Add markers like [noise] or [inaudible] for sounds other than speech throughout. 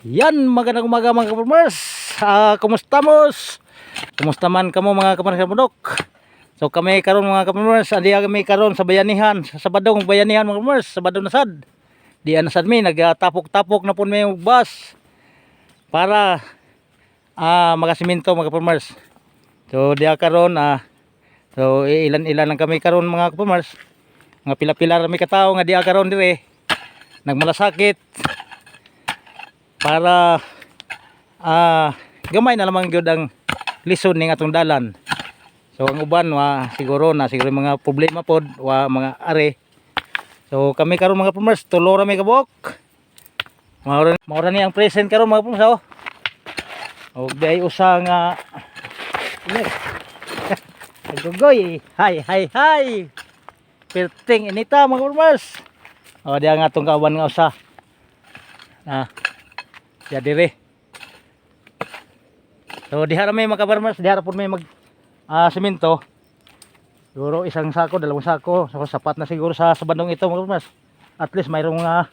Yan, magandang umaga mga kapamers. Ah, kumusta mos? Kumusta man kamo mga kapamers bundok? So kami karon mga kapamers, andi kami karon sa bayanihan, sa Sabadong bayanihan mga kapamers, Sabadong nasad. Di anasad mi nagtapok-tapok na pun may bus para ah magasiminto mga kapamers. So diya karon ah so ilan-ilan lang kami karon mga kapamers. Mga pila-pila ra mi katao nga diya karon dire. Nagmalasakit para ah gamay na lamang gyud ang lison ning atong dalan. So ang uban wa siguro na siguro mga problema pod wa mga are. So kami karon mga pumers tulo ra mi kabok. Maura maura ni ang present karon mga pumers oh. Og day usa nga. [laughs] Agogoy. Hi hi hi. Perting inita mga pumers. Oh dia nga atong kawan nga usa. Ah. Ya dire. So diha ra may mga farmers, diha ra pud may mag ah, semento. Siguro isang sako, dalawang sako, so sapat na siguro sa sa bandong ito mga farmers. At least mayroong nga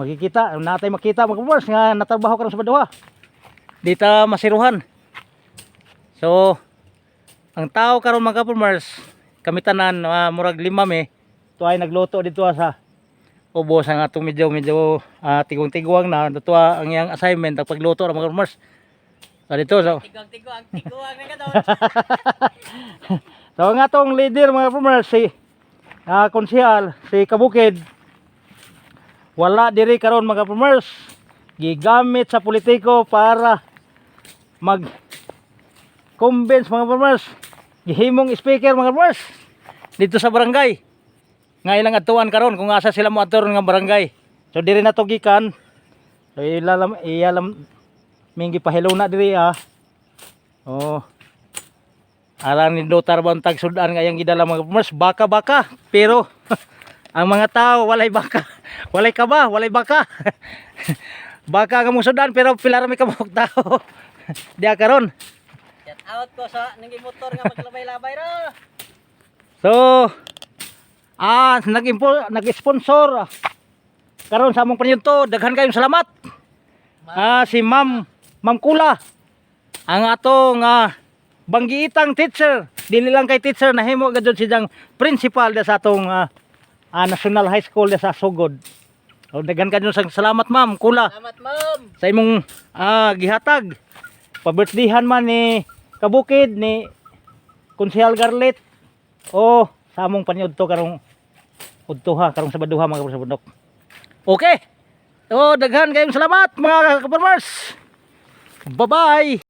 makikita, natay makita mga farmers nga natrabaho karon sa baduha. Dito masiruhan. So ang tao karon mga farmers, kami tanan ah, murag lima me, tuay nagluto dito sa ubos ang atong medyo medyo ah, tigong-tigwang na natuwa ang iyang assignment ang pagluto ng mga farmers. So dito so. Tigong-tigong, tiguang na ka doon. [laughs] So ang atong leader mga farmers si ah konsyal si Kabukid. Wala diri karon mga farmers gigamit sa politiko para mag convince mga farmers gihimong speaker mga farmers dito sa barangay nga ilang atuan karon kung asa sila mo aturon nga barangay. So diri na to gikan. So ilalam iyalam mingi pahilo na diri ah. Oh Alang ni Dotar Bantag sudan nga yang gidala mga farmers baka-baka pero [laughs] ang mga tao walay baka. [laughs] Walay kaba walay baka. [laughs] Baka ka mo sudan pero pila ra may kabuk tao. Diya karon. Shout out ko sa nang motor nga maglabay-labay ra. so ah nag-sponsor. Karon sa among panyunto daghan kayong salamat. Ah si Ma'am Ma'am Kula. Ang atong ah, banggiitang teacher. Dili lang kay teacher na himo gadud siyang principal da sa atong ah, ah, National High School da sa Sugod. O daghan kanyo sa salamat ma'am Kula. Salamat, ma'am. sa imong ah, gihatag. Pa-birthdayhan man ni Kabukid ni Konsehal Garlet. O sa among panyudto karong udtuha karong sabaduha mga kapatid sa. Okay. So daghan kayong salamat mga kaparmers. Bye-bye.